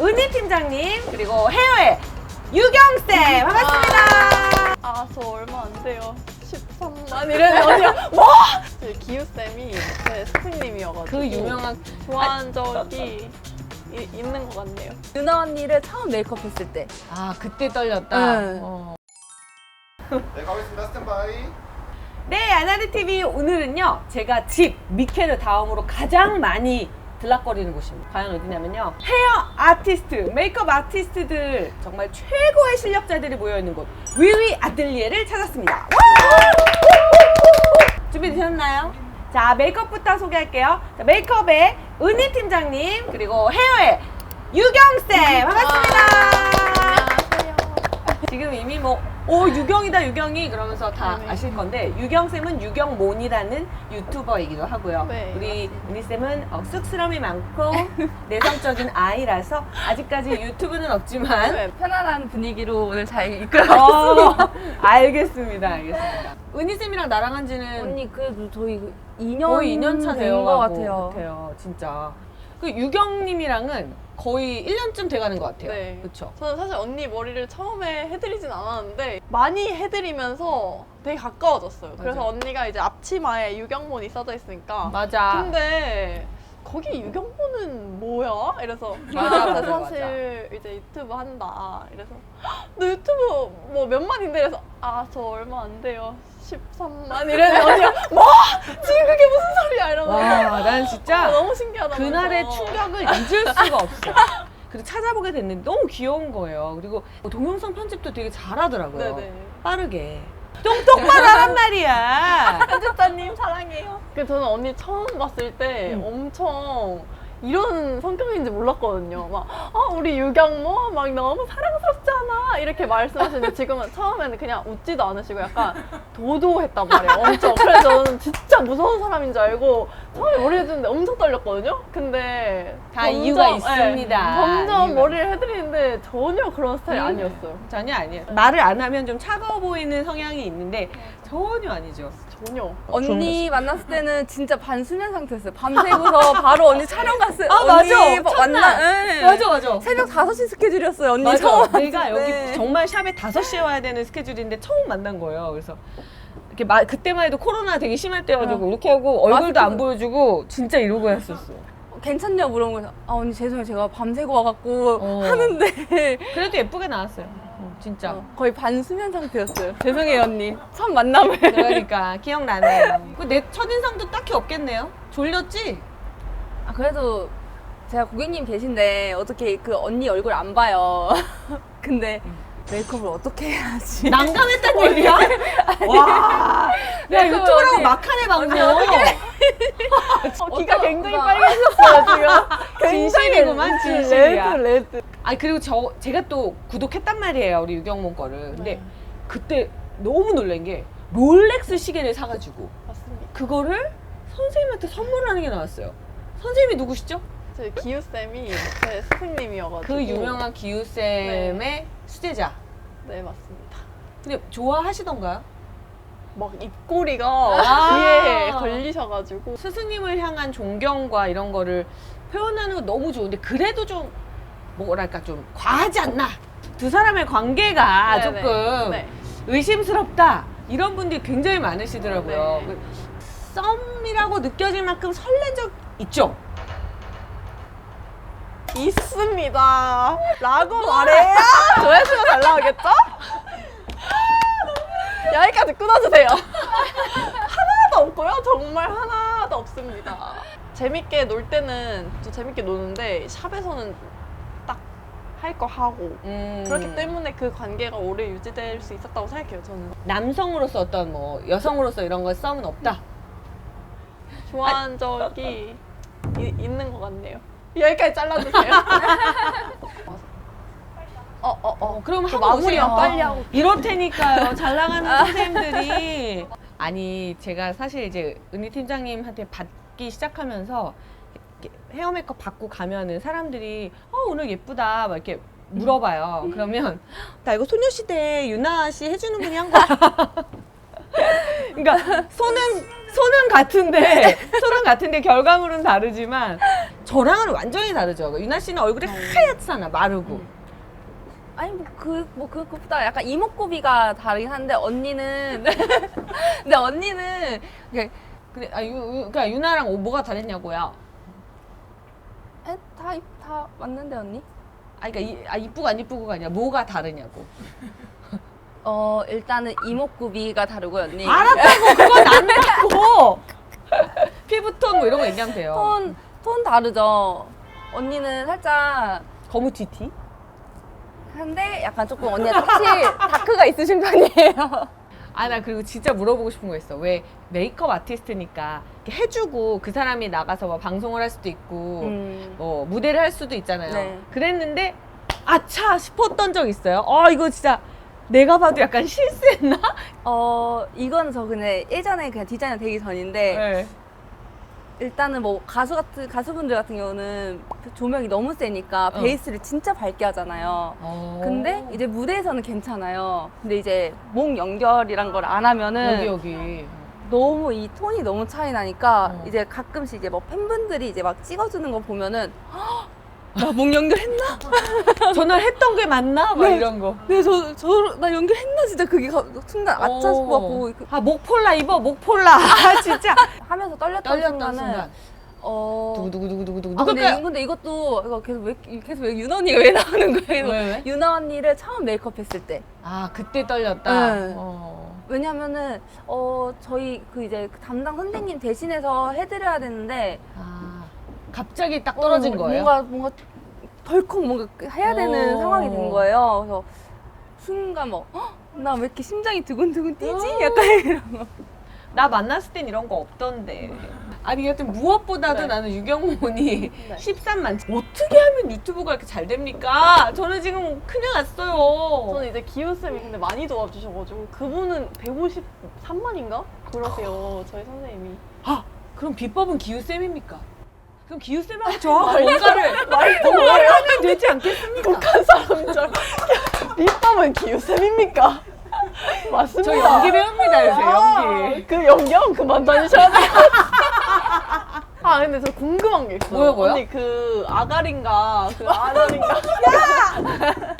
은희 팀장님 그리고 헤어의 유경 쌤 반갑습니다. 아, 저 얼마 안 돼요. 13만 이랬는데 언니가 뭐? 그 기우쌤이 제 스승님이어가지고 그 유명한 좋아한 적이 이- 있는 것 같네요. 누나 언니를 처음 메이크업 했을 때. 아 그때 떨렸다. 네. 어. 네, 가겠습니다. 스탠바이. 네, 아나리 TV 오늘은요. 제가 집 미케르 다음으로 가장 많이 들락거리는 곳입니다. 과연 어디냐면요. 헤어 아티스트, 메이크업 아티스트들 정말 최고의 실력자들이 모여 있는 곳 위위 아틀리에를 찾았습니다. 와! 준비되셨나요? 자, 메이크업부터 소개할게요. 자, 메이크업의 은희 팀장님 그리고 헤어의 유경 쌤 반갑습니다. 지금 이미 뭐, 오, 유경이다, 유경이, 그러면서 다 네. 아실 건데, 유경 쌤은 유경몬이라는 유튜버이기도 하고요. 네, 우리 은희 쌤은 어, 쑥스러움이 많고 내성적인 아이라서 아직까지 유튜브는 없지만, 네. 편안한 분위기로 오늘 잘 이끌어가겠습니다. 어, 알겠습니다, 알겠습니다. 은희 쌤이랑 나랑 한 지는 언니 그래도 저희 2년 거의 2년 차 되어 된것 가고 같아요. 같아요, 진짜. 그 유경님이랑은 거의 1년쯤 돼가는 것 같아요. 네. 그쵸? 저는 사실 언니 머리를 처음에 해드리진 않았는데 많이 해드리면서 되게 가까워졌어요. 그래서 맞아요. 언니가 이제 앞치마에 유경몬이 써져 있으니까 맞아. 근데 거기 유경모는 뭐야? 이래서 맞아, 나 맞아, 사실 이제 유튜브 한다. 이래서 "헉, 너 유튜브 뭐 몇 만인데? 그래서 아 저 얼마 안 돼요. 13만 이랬는데 언니가 뭐? 지금 그게 무슨 소리야? 이러면서 와, 난 진짜. 어, 너무 신기하다. 그날의 그래서. 충격을 잊을 수가 없어. 그래서 찾아보게 됐는데 너무 귀여운 거예요. 그리고 동영상 편집도 되게 잘하더라고요. 네네. 빠르게. 좀 똑바로 하란 말이야. 편집자님 사랑해요. 그 저는 언니 처음 봤을 때 음. 엄청 이런 성격인지 몰랐거든요. 막, 아, 우리 유경모 막 너무 사랑스럽 잖아. 이렇게 말씀하시는데 지금은 처음에는 그냥 웃지도 않으시고 약간 도도했단 말이에요. 엄청. 그래서 저는 진짜 무서운 사람인 줄 알고 처음에 머리 해주는데 엄청 떨렸거든요. 근데 다 이유가 있습니다. 네, 점점 이유가 머리를 해드리는데 전혀 그런 스타일이 음. 아니었어요. 전혀 아니에요. 말을 안 하면 좀 차가워 보이는 성향이 있는데 전혀 아니죠. 전혀. 언니 만났을 때는 진짜 반수면 상태였어요. 밤새고서 바로 언니 촬영 갔어요. 아, 언니 맞아. 뭐 첫날. 만나. 네. 맞아, 맞아. 새벽 5시 스케줄이었어요. 언니 맞아. 처음 내가 여기 때. 정말 샵에 5시에 와야 되는 스케줄인데 처음 만난 거예요. 그래서 이렇게 마, 그때만 해도 코로나 되게 심할 때여가지고 이렇게 하고 얼굴도 안. 보여주고 진짜 이러고 했었어. 괜찮냐 물어보면서 아 언니 죄송해요 제가 밤새고 와갖고 어. 하는데 그래도 예쁘게 나왔어요. 어, 진짜. 어, 거의 반수면 상태였어요. 죄송해요 언니. 첫 만남을. 그러니까 기억나네요. 그내 첫인상도 딱히 없겠네요. 졸렸지? 아 그래도 제가 고객님 계신데 어떻게 그 언니 얼굴 안 봐요. 근데 메이크업을 어떻게 해야지? 난감했단 얘기야? 와. 야, 유튜브라고 언니. 막하네, 방금. 어, 귀가 어떤- 굉장히 빨개졌어요, 지금. 진심이구만, 진심이야. 레드, 레드. 아니, 그리고 저, 제가 또 구독했단 말이에요, 우리 유경몬 거를. 근데 그때 너무 놀란 게 롤렉스 시계를 사가지고 맞습니다. 그거를 선생님한테 선물을 하는 게 나왔어요. 선생님이 누구시죠? 제 기우 쌤이 제 스승님이어가지고. 그 유명한 기우쌤의 수제자. 네, 맞습니다. 근데 좋아하시던가요? 막 입꼬리가 아. 귀에 걸리셔가지고. 스승님을 향한 존경과 이런 거를 표현하는 거 너무 좋은데 그래도 좀 뭐랄까 좀 과하지 않나 두 사람의 관계가 네네. 조금 네. 의심스럽다 이런 분들이 굉장히 많으시더라고요 네. 그 썸이라고 느껴질 만큼 설렌 적 있죠? 있습니다. 라고 말해야 조회수가 잘 나오겠죠? 여기까지 끊어주세요. 하나도 없고요. 정말 하나도 없습니다. 재밌게 놀 때는 또 재밌게 노는데 샵에서는 딱 할 거 하고 음, 그렇기 때문에 그 관계가 오래 유지될 수 있었다고 생각해요. 저는 남성으로서 어떤 뭐 여성으로서 이런 거 썸은 없다 좋아한 적이 이- 있는 것 같네요. 여기까지 잘라주세요. 어, 어, 어. 어, 그럼 그 하고 오세요. 빨리 하고. 이렇다니까요. 잘 나가는 선생님들이. 아니, 제가 사실 이제 은희 팀장님한테 받기 시작하면서 이렇게 헤어 메이크업 받고 가면은 사람들이 어, 오늘 예쁘다. 막 이렇게 물어봐요. 그러면 나 이거 소녀시대 유나 씨 해주는 분이 한 거야. 그러니까 손은 손은 같은데 손은 같은데 결과물은 다르지만 저랑은 완전히 다르죠. 유나 씨는 얼굴이 하얗잖아, 마르고. 아니 뭐그뭐 그것보다 약간 이목구비가 다르긴 한데 언니는 근데 언니는 이게 근데 아, 유, 유, 그러니까 유나랑 오- 뭐가 다르냐고요. 에, 다, 입- 다 맞는데 언니? 아, 그러니까 이, 아, 이쁘고 안 이쁘고가 아니라 뭐가 다르냐고. 어 일단은 이목구비가 다르고 언니 알았다고 그건 안다고. 피부톤 뭐 이런 거 얘기하면 돼요. 톤, 톤 다르죠 언니는 살짝 거무 TT? 한데 약간 조금 언니가 확실히 다크가 있으신 편이에요 아, 나 그리고 진짜 물어보고 싶은 거 있어. 왜 메이크업 아티스트니까 이렇게 해주고 그 사람이 나가서 뭐 방송을 할 수도 있고 음. 뭐 무대를 할 수도 있잖아요. 네. 그랬는데 아차 싶었던 적 있어요. 어, 이거 진짜 내가 봐도 약간 실수했나? 어 이건 저 근데 예전에 그냥 디자이너 되기 전인데 네. 일단은 뭐 가수 같은 가수분들 같은 경우는 조명이 너무 세니까 어. 베이스를 진짜 밝게 하잖아요. 어. 근데 이제 무대에서는 괜찮아요. 근데 이제 목 연결이란 걸 안 하면은 여기 여기 너무 이 톤이 너무 차이 나니까 어. 이제 가끔씩 이제 뭐 팬분들이 이제 막 찍어주는 거 보면은 나목 연결했나? 전화를 했던 게 맞나? 막 네. 이런 거. 네, 저, 저, 나 연결했나? 진짜 그게 가- 순간 아차 싶어갖고 그- 아 목폴라 입어 목폴라. 아 진짜 하면서 떨렸던, 떨렸던 순간은 순간. 어. 누구 아, 근데? 이- 근데 이것도 이거 계속 왜 계속 왜 유나 언니가 왜 나오는 거예요? 왜, 왜? 유나 언니를 처음 메이크업 했을 때. 아 그때 떨렸다. 네. 어. 왜냐면은 어 저희 그 이제 그 담당 선생님 대신해서 해드려야 되는데 아 갑자기 딱 떨어진 어, 거예요. 뭔가 뭔가 덜컥 뭔가 해야 되는 어. 상황이 된 거예요. 그래서 순간 뭐나왜 이렇게 심장이 두근두근 뛰지? 어. 약간 이런 거. 나 만났을 땐 이런 거 없던데. 아니 여튼 무엇보다도 네. 나는 유경몬이 네. 13만 어떻게 하면 유튜브가 이렇게 잘 됩니까? 저는 지금 큰일 났어요. 저는 이제 기우쌤이 근데 많이 도와주셔가지고 그분은 153만인가? 그러세요 저희 선생님이 아 그럼 비법은 기우쌤입니까? 그럼 기우쌤하고 저하고 뭔가를 뭔가를 하면 되지 않겠습니까? 줄 알고 밑밥은 기우쌤입니까? 맞습니다 저 연기 배웁니다 요새 연기. 아, 그 연기하면 그만 다니셔야 돼요 아 근데 저 궁금한 게 있어요 뭐요, 뭐요? 언니 그 아가린가 그 아가린가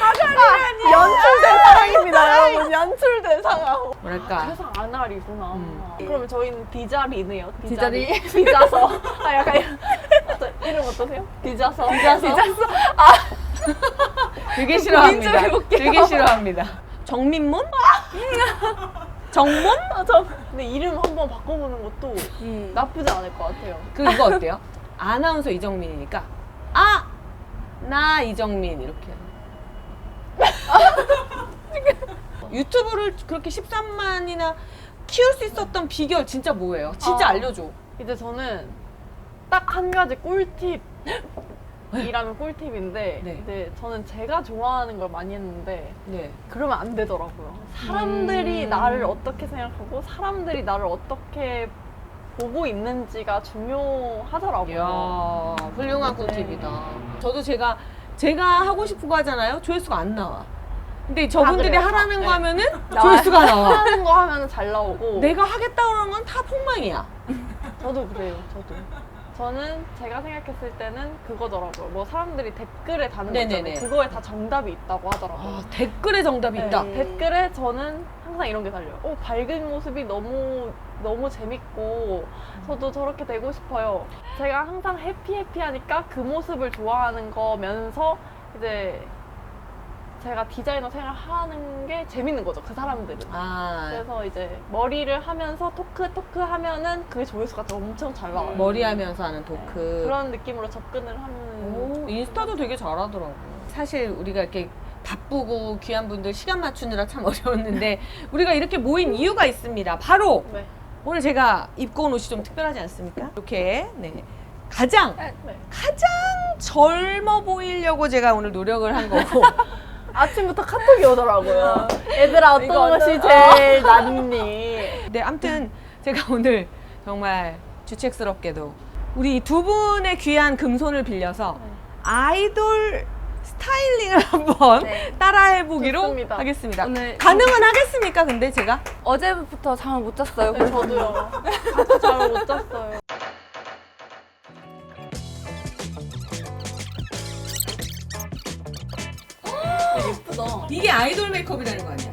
아가리라니 연출된 상황입니다 여러분 연출된 상황 뭐랄까 그래서 아날이구나. 음. 그러면 저희는 디자리네요. 디자리? 디자서. 아 약간 이런- 저 이름 어떠세요? 디자서. 디자서? 되게 고민 좀 싫어합니다. 해볼게요. 되게 싫어합니다. 정민문? 정문? 아, 저 근데 이름 한번 바꿔보는 것도 음. 나쁘지 않을 것 같아요. 그 이거 어때요? 아나운서 이정민이니까 아! 나 이정민 이렇게 유튜브를 그렇게 13만이나 키울 수 있었던 비결 진짜 뭐예요? 진짜 아. 알려줘 이제 저는 딱 한 가지 꿀팁. 이라면 꿀팁인데 네. 이제 저는 제가 좋아하는 걸 많이 했는데 네. 그러면 안 되더라고요. 사람들이 음. 나를 어떻게 생각하고 사람들이 나를 어떻게 보고 있는지가 중요하더라고요. 이야 훌륭한 네. 꿀팁이다 저도 제가 제가 하고 싶은 거 하잖아요 조회수가 안 나와 근데 저분들이 그래요? 하라는 거 네. 하면은 나와요. 조회수가 나와 하는 거 하면 잘 나오고 내가 하겠다 그러는 건 다 폭망이야 저도 그래요 저도 저는 제가 생각했을 때는 그거더라고요. 뭐 사람들이 댓글에 다는 거 네네네. 있잖아요. 그거에 다 정답이 있다고 하더라고요. 아, 댓글에 정답이 네, 있다. 음. 댓글에 저는 항상 이런 게 달려요. 어, 밝은 모습이 너무 너무 재밌고 저도 저렇게 되고 싶어요. 제가 항상 해피 해피하니까 그 모습을 좋아하는 거면서 이제 제가 디자이너 생활하는 게 재밌는 거죠 그 사람들은 아 그래서 이제 머리를 하면서 토크 토크 하면은 그게 조회수가 또 엄청 잘 나와요. 머리 하면서 하는 토크 그런 느낌으로 접근을 하면 오, 인스타도 되게 잘하더라고. 사실 우리가 이렇게 바쁘고 귀한 분들 시간 맞추느라 참 어려웠는데 우리가 이렇게 모인 이유가 있습니다. 바로 네. 오늘 제가 입고 온 옷이 좀 특별하지 않습니까? 이렇게 네. 가장 네. 가장 젊어 보이려고 제가 오늘 노력을 한 거고 아침부터 카톡이 오더라고요. 얘들아 어떤 이거 것이 어떤- 제일 낫니? 네, 아무튼 제가 오늘 정말 주책스럽게도 우리 두 분의 귀한 금손을 빌려서 아이돌 스타일링을 한번 네. 따라해 보기로 좋습니다. 하겠습니다. 오늘 가능은 하겠습니까? 근데 제가 어제부터 잠을 못 잤어요. 네, 저도요. 잠을 못 잤어요. 예쁘다. 이게 아이돌 메이크업이라는 거 아니야?